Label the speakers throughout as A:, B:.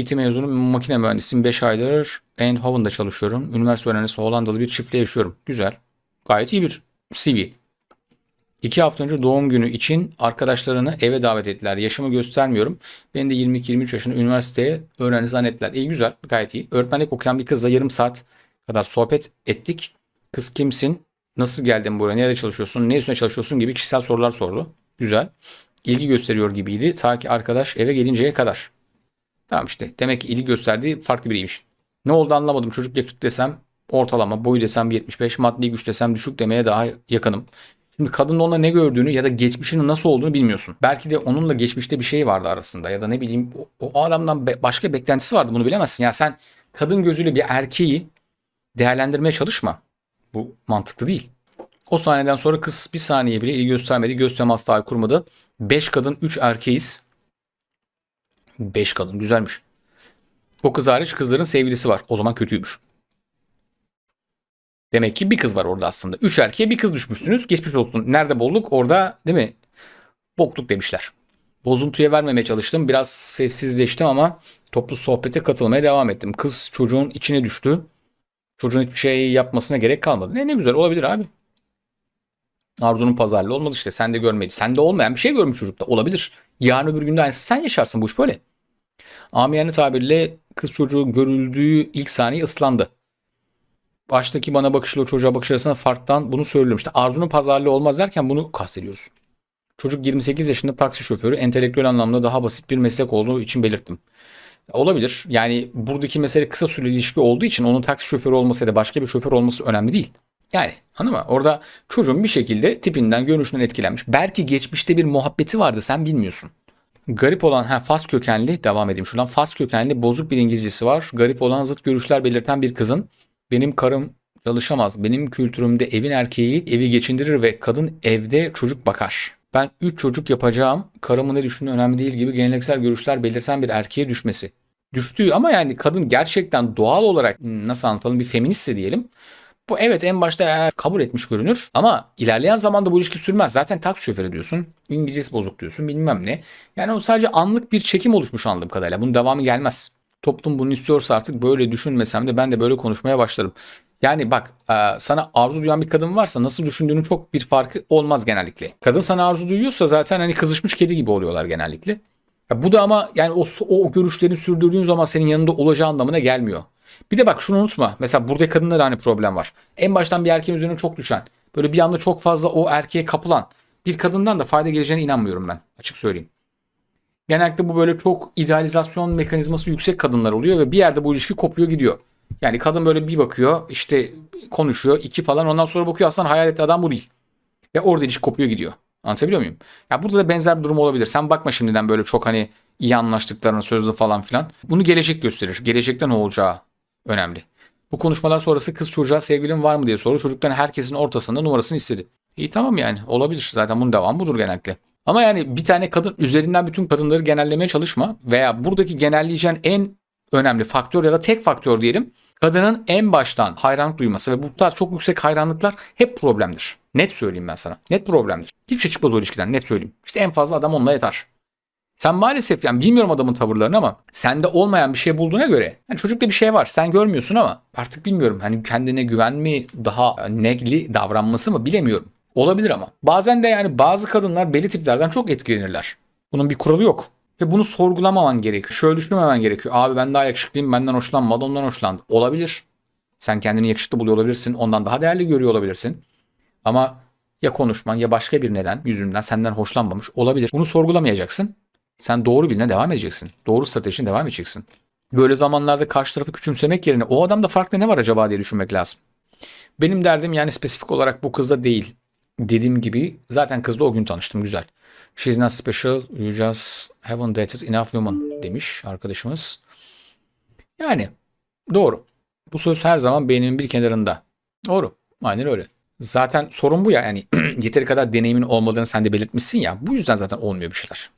A: İTİ mezunu makine mühendisiyim. 5 aydır Eindhoven'da çalışıyorum. Üniversite öğrencisi Hollandalı bir çiftle yaşıyorum. Güzel. Gayet iyi bir CV. İki hafta önce doğum günü için arkadaşlarını eve davet ettiler. Yaşımı göstermiyorum. Beni de 22-23 yaşında üniversiteye öğrenci zannettiler. İyi güzel gayet iyi. Öğretmenlik okuyan bir kızla yarım saat kadar sohbet ettik. Kız kimsin? Nasıl geldin buraya? Nerede çalışıyorsun? Ne üstüne çalışıyorsun gibi kişisel sorular sordu. Güzel. İlgi gösteriyor gibiydi. Ta ki arkadaş eve gelinceye kadar. Tamam işte. Demek ki ilgi gösterdiği farklı biriymiş. Ne oldu anlamadım. Çocuk yakışıklı desem ortalama. Boyu desem 75. Maddi güç desem düşük demeye daha yakınım. Şimdi kadının onunla ne gördüğünü ya da geçmişinin nasıl olduğunu bilmiyorsun. Belki de onunla geçmişte bir şey vardı arasında ya da ne bileyim o, o adamdan be- başka beklentisi vardı bunu bilemezsin. Ya sen kadın gözüyle bir erkeği değerlendirmeye çalışma. Bu mantıklı değil. O sahneden sonra kız bir saniye bile ilgi göstermedi. Göz teması dahi kurmadı. 5 kadın 3 erkeğiz. 5 kadın güzelmiş. O kız hariç kızların sevgilisi var. O zaman kötüymüş. Demek ki bir kız var orada aslında. Üç erkeğe bir kız düşmüşsünüz. Geçmiş olsun. Nerede bolluk? Orada değil mi? Bokluk demişler. Bozuntuya vermemeye çalıştım. Biraz sessizleştim ama toplu sohbete katılmaya devam ettim. Kız çocuğun içine düştü. Çocuğun hiçbir şey yapmasına gerek kalmadı. Ne ne güzel olabilir abi. Arzu'nun pazarlığı olmadı işte. Sen de görmedi. Sende olmayan bir şey görmüş çocukta. Olabilir. Yarın öbür günde aynısı sen yaşarsın bu iş böyle. Amiyane tabirle kız çocuğu görüldüğü ilk saniye ıslandı. Baştaki bana bakışla çocuğa bakış arasında farktan bunu söylüyorum. İşte Arzu'nun pazarlığı olmaz derken bunu kastediyoruz. Çocuk 28 yaşında taksi şoförü entelektüel anlamda daha basit bir meslek olduğu için belirttim. Olabilir. Yani buradaki mesele kısa süreli ilişki olduğu için onun taksi şoförü olması ya da başka bir şoför olması önemli değil. Yani anladın mı? Orada çocuğun bir şekilde tipinden, görünüşünden etkilenmiş. Belki geçmişte bir muhabbeti vardı sen bilmiyorsun. Garip olan ha Fas kökenli devam edeyim şuradan. Fas kökenli bozuk bir İngilizcesi var. Garip olan zıt görüşler belirten bir kızın benim karım çalışamaz. Benim kültürümde evin erkeği evi geçindirir ve kadın evde çocuk bakar. Ben 3 çocuk yapacağım. Karımın ne düşündüğü önemli değil gibi geleneksel görüşler belirten bir erkeğe düşmesi. Düştüğü ama yani kadın gerçekten doğal olarak nasıl anlatalım bir feministse diyelim. Bu evet en başta kabul etmiş görünür ama ilerleyen zamanda bu ilişki sürmez. Zaten taksi şoförü diyorsun. İngilizcesi bozuk diyorsun bilmem ne. Yani o sadece anlık bir çekim oluşmuş anladığım kadarıyla. Bunun devamı gelmez. Toplum bunu istiyorsa artık böyle düşünmesem de ben de böyle konuşmaya başlarım. Yani bak sana arzu duyan bir kadın varsa nasıl düşündüğünün çok bir farkı olmaz genellikle. Kadın sana arzu duyuyorsa zaten hani kızışmış kedi gibi oluyorlar genellikle. Ya bu da ama yani o, o görüşlerini sürdürdüğün zaman senin yanında olacağı anlamına gelmiyor. Bir de bak şunu unutma. Mesela burada kadınlar hani problem var. En baştan bir erkeğin üzerine çok düşen. Böyle bir anda çok fazla o erkeğe kapılan bir kadından da fayda geleceğine inanmıyorum ben. Açık söyleyeyim. Genellikle bu böyle çok idealizasyon mekanizması yüksek kadınlar oluyor ve bir yerde bu ilişki kopuyor gidiyor. Yani kadın böyle bir bakıyor işte konuşuyor iki falan ondan sonra bakıyor aslında hayal ettiği adam bu değil. Ve orada ilişki kopuyor gidiyor. Anlatabiliyor muyum? Ya burada da benzer bir durum olabilir. Sen bakma şimdiden böyle çok hani iyi anlaştıklarına sözlü falan filan. Bunu gelecek gösterir. Gelecekte ne olacağı önemli. Bu konuşmalar sonrası kız çocuğa sevgilin var mı diye sordu. Çocuktan herkesin ortasında numarasını istedi. İyi tamam yani olabilir. Zaten bunun devamı budur genellikle. Ama yani bir tane kadın üzerinden bütün kadınları genellemeye çalışma. Veya buradaki genelleyeceğin en önemli faktör ya da tek faktör diyelim. Kadının en baştan hayranlık duyması ve bu tarz çok yüksek hayranlıklar hep problemdir. Net söyleyeyim ben sana. Net problemdir. Hiçbir şey çıkmaz o ilişkiden net söyleyeyim. İşte en fazla adam onunla yeter. Sen maalesef yani bilmiyorum adamın tavırlarını ama sende olmayan bir şey bulduğuna göre yani çocukta bir şey var sen görmüyorsun ama artık bilmiyorum hani kendine güven mi daha negli davranması mı bilemiyorum. Olabilir ama. Bazen de yani bazı kadınlar belli tiplerden çok etkilenirler. Bunun bir kuralı yok. Ve bunu sorgulamaman gerekiyor. Şöyle düşünmemen gerekiyor. Abi ben daha yakışıklıyım benden hoşlanmadı ondan hoşlandı. Olabilir. Sen kendini yakışıklı buluyor olabilirsin. Ondan daha değerli görüyor olabilirsin. Ama ya konuşman ya başka bir neden yüzünden senden hoşlanmamış olabilir. Bunu sorgulamayacaksın. Sen doğru biline devam edeceksin. Doğru stratejine devam edeceksin. Böyle zamanlarda karşı tarafı küçümsemek yerine o adamda farklı ne var acaba diye düşünmek lazım. Benim derdim yani spesifik olarak bu kızda değil. Dediğim gibi zaten kızla o gün tanıştım güzel. She's not special, you just haven't dated enough women demiş arkadaşımız. Yani doğru. Bu söz her zaman beynimin bir kenarında. Doğru. Aynen öyle. Zaten sorun bu ya yani yeteri kadar deneyimin olmadığını sen de belirtmişsin ya. Bu yüzden zaten olmuyor bir şeyler.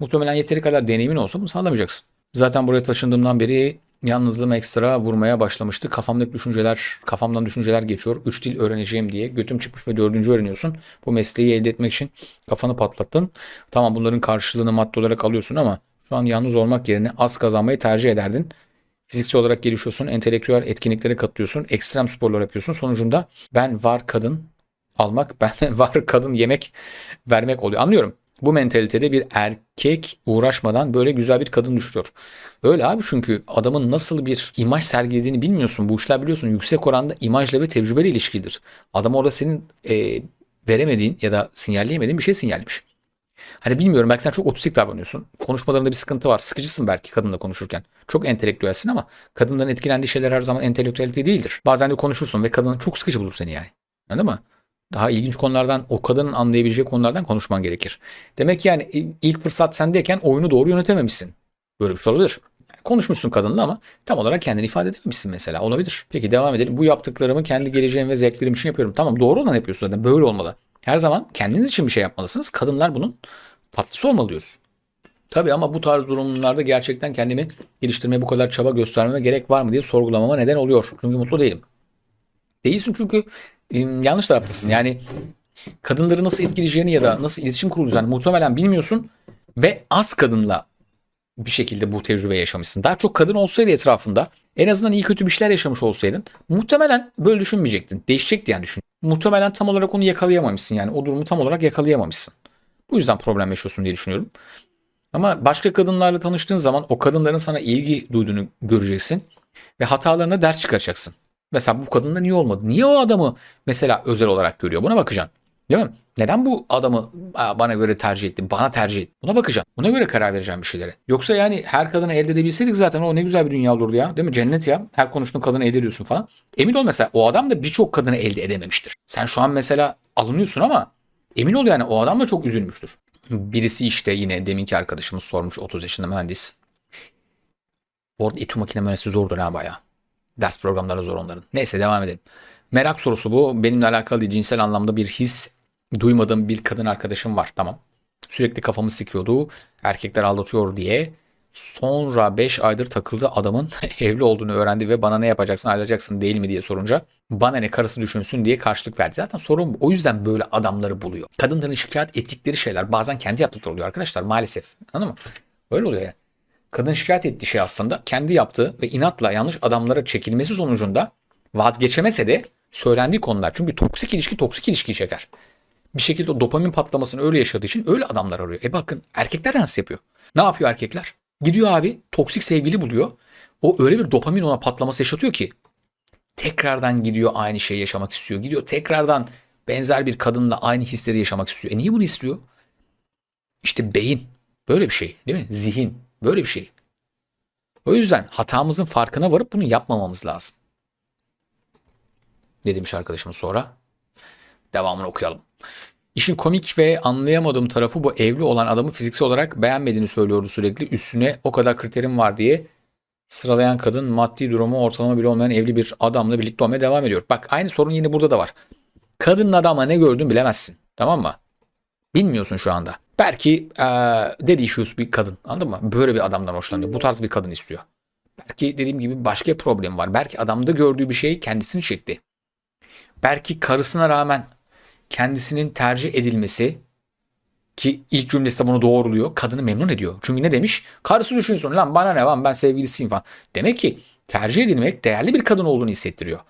A: Muhtemelen yeteri kadar deneyimin olsa bunu sağlamayacaksın. Zaten buraya taşındığımdan beri yalnızlığım ekstra vurmaya başlamıştı. Kafamdaki düşünceler, kafamdan düşünceler geçiyor. Üç dil öğreneceğim diye götüm çıkmış ve dördüncü öğreniyorsun. Bu mesleği elde etmek için kafanı patlattın. Tamam bunların karşılığını maddi olarak alıyorsun ama Şu an yalnız olmak yerine az kazanmayı tercih ederdin. Fiziksel olarak gelişiyorsun, entelektüel etkinliklere katılıyorsun, ekstrem sporlar yapıyorsun. Sonucunda ben var kadın almak, ben var kadın yemek vermek oluyor. Anlıyorum. Bu mentalitede bir erkek uğraşmadan böyle güzel bir kadın düşüyor. Öyle abi çünkü adamın nasıl bir imaj sergilediğini bilmiyorsun. Bu işler biliyorsun yüksek oranda imajla ve tecrübeyle ilişkidir. Adam orada senin e, veremediğin ya da sinyalleyemediğin bir şey sinyallemiş. Hani bilmiyorum belki sen çok otistik davranıyorsun. Konuşmalarında bir sıkıntı var. Sıkıcısın belki kadınla konuşurken. Çok entelektüelsin ama kadından etkilendiği şeyler her zaman entelektüelite değildir. Bazen de konuşursun ve kadın çok sıkıcı bulur seni yani. Anladın mı? Daha ilginç konulardan, o kadının anlayabileceği konulardan konuşman gerekir. Demek yani ilk fırsat sendeyken oyunu doğru yönetememişsin. Böyle bir şey olabilir. Konuşmuşsun kadınla ama tam olarak kendini ifade edememişsin mesela. Olabilir. Peki devam edelim. Bu yaptıklarımı kendi geleceğim ve zevklerim için yapıyorum. Tamam doğru olan yapıyorsun zaten. Böyle olmalı. Her zaman kendiniz için bir şey yapmalısınız. Kadınlar bunun tatlısı olmalı diyoruz. Tabii ama bu tarz durumlarda gerçekten kendimi geliştirmeye bu kadar çaba göstermeme gerek var mı diye sorgulamama neden oluyor. Çünkü mutlu değilim. Değilsin çünkü yanlış taraftasın. Yani kadınları nasıl etkileyeceğini ya da nasıl iletişim kurulacağını muhtemelen bilmiyorsun ve az kadınla bir şekilde bu tecrübe yaşamışsın. Daha çok kadın olsaydı etrafında en azından iyi kötü bir şeyler yaşamış olsaydın muhtemelen böyle düşünmeyecektin. Değişecekti yani düşün. Muhtemelen tam olarak onu yakalayamamışsın yani o durumu tam olarak yakalayamamışsın. Bu yüzden problem yaşıyorsun diye düşünüyorum. Ama başka kadınlarla tanıştığın zaman o kadınların sana ilgi duyduğunu göreceksin ve hatalarına ders çıkaracaksın. Mesela bu kadında niye olmadı? Niye o adamı mesela özel olarak görüyor? Buna bakacaksın. Değil mi? Neden bu adamı bana göre tercih etti, bana tercih etti? Buna bakacağım. Buna göre karar vereceğim bir şeylere. Yoksa yani her kadını elde edebilseydik zaten o ne güzel bir dünya olurdu ya. Değil mi? Cennet ya. Her konuştuğun kadını elde ediyorsun falan. Emin ol mesela o adam da birçok kadını elde edememiştir. Sen şu an mesela alınıyorsun ama emin ol yani o adam da çok üzülmüştür. Birisi işte yine deminki arkadaşımız sormuş 30 yaşında mühendis. Bu arada etü makine mühendisi zordur ha bayağı. Ders programları zor onların. Neyse devam edelim. Merak sorusu bu. Benimle alakalı değil, cinsel anlamda bir his duymadığım bir kadın arkadaşım var. Tamam. Sürekli kafamı sikiyordu. Erkekler aldatıyor diye. Sonra 5 aydır takıldı adamın evli olduğunu öğrendi ve bana ne yapacaksın ayrılacaksın değil mi diye sorunca bana ne karısı düşünsün diye karşılık verdi. Zaten sorun bu. O yüzden böyle adamları buluyor. Kadınların şikayet ettikleri şeyler bazen kendi yaptıkları oluyor arkadaşlar maalesef. Anladın mı? Öyle oluyor yani. Kadın şikayet ettiği şey aslında kendi yaptığı ve inatla yanlış adamlara çekilmesi sonucunda vazgeçemese de söylendiği konular. Çünkü toksik ilişki toksik ilişkiyi çeker. Bir şekilde o dopamin patlamasını öyle yaşadığı için öyle adamlar arıyor. E bakın erkekler nasıl yapıyor? Ne yapıyor erkekler? Gidiyor abi toksik sevgili buluyor. O öyle bir dopamin ona patlaması yaşatıyor ki tekrardan gidiyor aynı şeyi yaşamak istiyor. Gidiyor tekrardan benzer bir kadınla aynı hisleri yaşamak istiyor. E niye bunu istiyor? İşte beyin böyle bir şey değil mi? Zihin böyle bir şey. O yüzden hatamızın farkına varıp bunu yapmamamız lazım. Ne demiş arkadaşım sonra? Devamını okuyalım. İşin komik ve anlayamadığım tarafı bu evli olan adamı fiziksel olarak beğenmediğini söylüyordu sürekli. Üstüne o kadar kriterim var diye sıralayan kadın maddi durumu ortalama bile olmayan evli bir adamla birlikte olmaya devam ediyor. Bak aynı sorun yine burada da var. Kadının adamla ne gördüğünü bilemezsin. Tamam mı? Bilmiyorsun şu anda. Belki ee, daddy issues bir kadın. Anladın mı? Böyle bir adamdan hoşlanıyor. Bu tarz bir kadın istiyor. Belki dediğim gibi başka problem var. Belki adamda gördüğü bir şey kendisini çekti. Belki karısına rağmen kendisinin tercih edilmesi ki ilk cümlesi de bunu doğruluyor. Kadını memnun ediyor. Çünkü ne demiş? Karısı düşünsün lan bana ne lan ben sevgilisiyim falan. Demek ki tercih edilmek değerli bir kadın olduğunu hissettiriyor.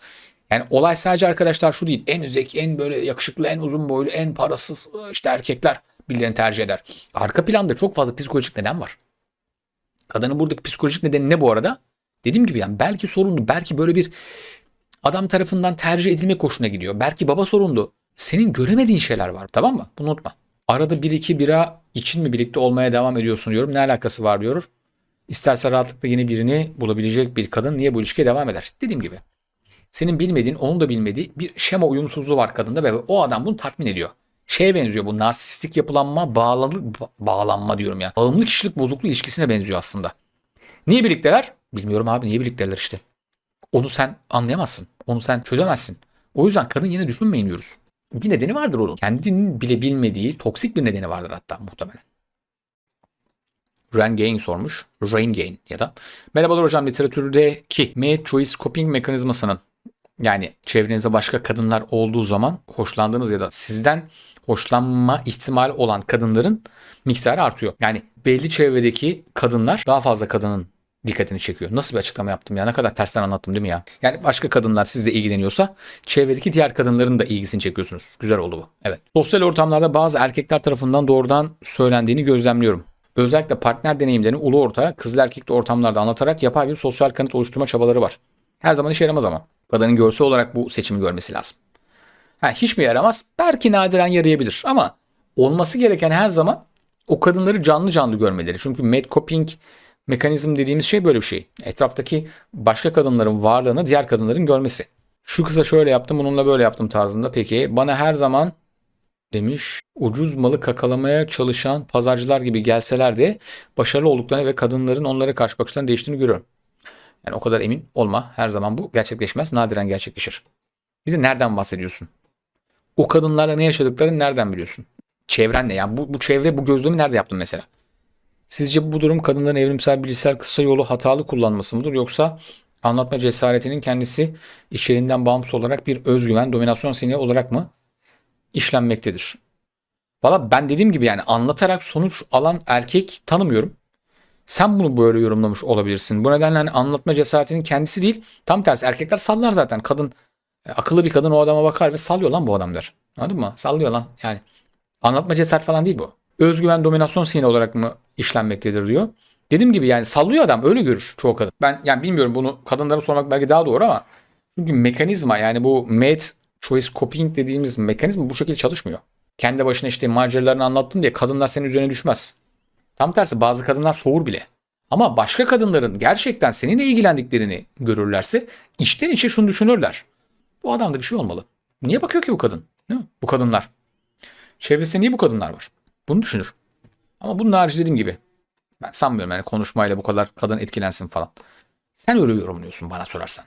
A: Yani olay sadece arkadaşlar şu değil. En zeki, en böyle yakışıklı, en uzun boylu, en parasız işte erkekler birilerini tercih eder. Arka planda çok fazla psikolojik neden var. Kadının buradaki psikolojik nedeni ne bu arada? Dediğim gibi yani belki sorunlu, belki böyle bir adam tarafından tercih edilmek hoşuna gidiyor. Belki baba sorunlu. Senin göremediğin şeyler var tamam mı? Bunu unutma. Arada bir iki bira için mi birlikte olmaya devam ediyorsun diyorum. Ne alakası var diyor. İsterse rahatlıkla yeni birini bulabilecek bir kadın niye bu ilişkiye devam eder? Dediğim gibi. Senin bilmediğin, onun da bilmediği bir şema uyumsuzluğu var kadında ve o adam bunu tatmin ediyor. Şeye benziyor bu narsistik yapılanma, bağlalı, bağlanma diyorum ya. Bağımlı kişilik bozukluğu ilişkisine benziyor aslında. Niye birlikteler? Bilmiyorum abi niye birlikteler işte. Onu sen anlayamazsın. Onu sen çözemezsin. O yüzden kadın yine düşünmeyin diyoruz. Bir nedeni vardır onun. Kendinin bile bilmediği toksik bir nedeni vardır hatta muhtemelen. Ren Gain sormuş. Rain Gain ya da. Merhabalar hocam literatürdeki mate choice coping mekanizmasının yani çevrenizde başka kadınlar olduğu zaman hoşlandığınız ya da sizden hoşlanma ihtimali olan kadınların miktarı artıyor. Yani belli çevredeki kadınlar daha fazla kadının dikkatini çekiyor. Nasıl bir açıklama yaptım ya? Ne kadar tersten anlattım değil mi ya? Yani başka kadınlar sizle ilgileniyorsa çevredeki diğer kadınların da ilgisini çekiyorsunuz. Güzel oldu bu. Evet. Sosyal ortamlarda bazı erkekler tarafından doğrudan söylendiğini gözlemliyorum. Özellikle partner deneyimlerini ulu orta, kızlı erkekli ortamlarda anlatarak yapay bir sosyal kanıt oluşturma çabaları var. Her zaman işe yaramaz ama. Kadının görsel olarak bu seçimi görmesi lazım. Ha, hiç mi yaramaz? Belki nadiren yarayabilir ama olması gereken her zaman o kadınları canlı canlı görmeleri. Çünkü mad copying mekanizm dediğimiz şey böyle bir şey. Etraftaki başka kadınların varlığını diğer kadınların görmesi. Şu kıza şöyle yaptım, bununla böyle yaptım tarzında. Peki bana her zaman demiş ucuz malı kakalamaya çalışan pazarcılar gibi gelseler de başarılı olduklarını ve kadınların onlara karşı bakışlarının değiştiğini görüyorum. Yani o kadar emin olma. Her zaman bu gerçekleşmez. Nadiren gerçekleşir. Bir de nereden bahsediyorsun? O kadınlarla ne yaşadıklarını nereden biliyorsun? Çevren ne? Yani bu, bu çevre, bu gözlemi nerede yaptın mesela? Sizce bu durum kadınların evrimsel bilişsel kısa yolu hatalı kullanması mıdır? Yoksa anlatma cesaretinin kendisi içeriğinden bağımsız olarak bir özgüven, dominasyon sinyali olarak mı işlenmektedir? Valla ben dediğim gibi yani anlatarak sonuç alan erkek tanımıyorum. Sen bunu böyle yorumlamış olabilirsin. Bu nedenle hani anlatma cesaretinin kendisi değil. Tam tersi erkekler sallar zaten. Kadın e, akıllı bir kadın o adama bakar ve sallıyor lan bu adam der. Anladın mı? Sallıyor lan. Yani anlatma cesaret falan değil bu. Özgüven dominasyon sinyali olarak mı işlenmektedir diyor. Dediğim gibi yani sallıyor adam öyle görür çoğu kadın. Ben yani bilmiyorum bunu kadınlara sormak belki daha doğru ama çünkü mekanizma yani bu mate choice copying dediğimiz mekanizma bu şekilde çalışmıyor. Kendi başına işte maceralarını anlattın diye kadınlar senin üzerine düşmez. Tam tersi bazı kadınlar soğur bile. Ama başka kadınların gerçekten seninle ilgilendiklerini görürlerse içten içe şunu düşünürler. Bu adamda bir şey olmalı. Niye bakıyor ki bu kadın? Bu kadınlar. Çevresinde niye bu kadınlar var? Bunu düşünür. Ama bunun harici dediğim gibi. Ben sanmıyorum yani konuşmayla bu kadar kadın etkilensin falan. Sen öyle yorumluyorsun bana sorarsan.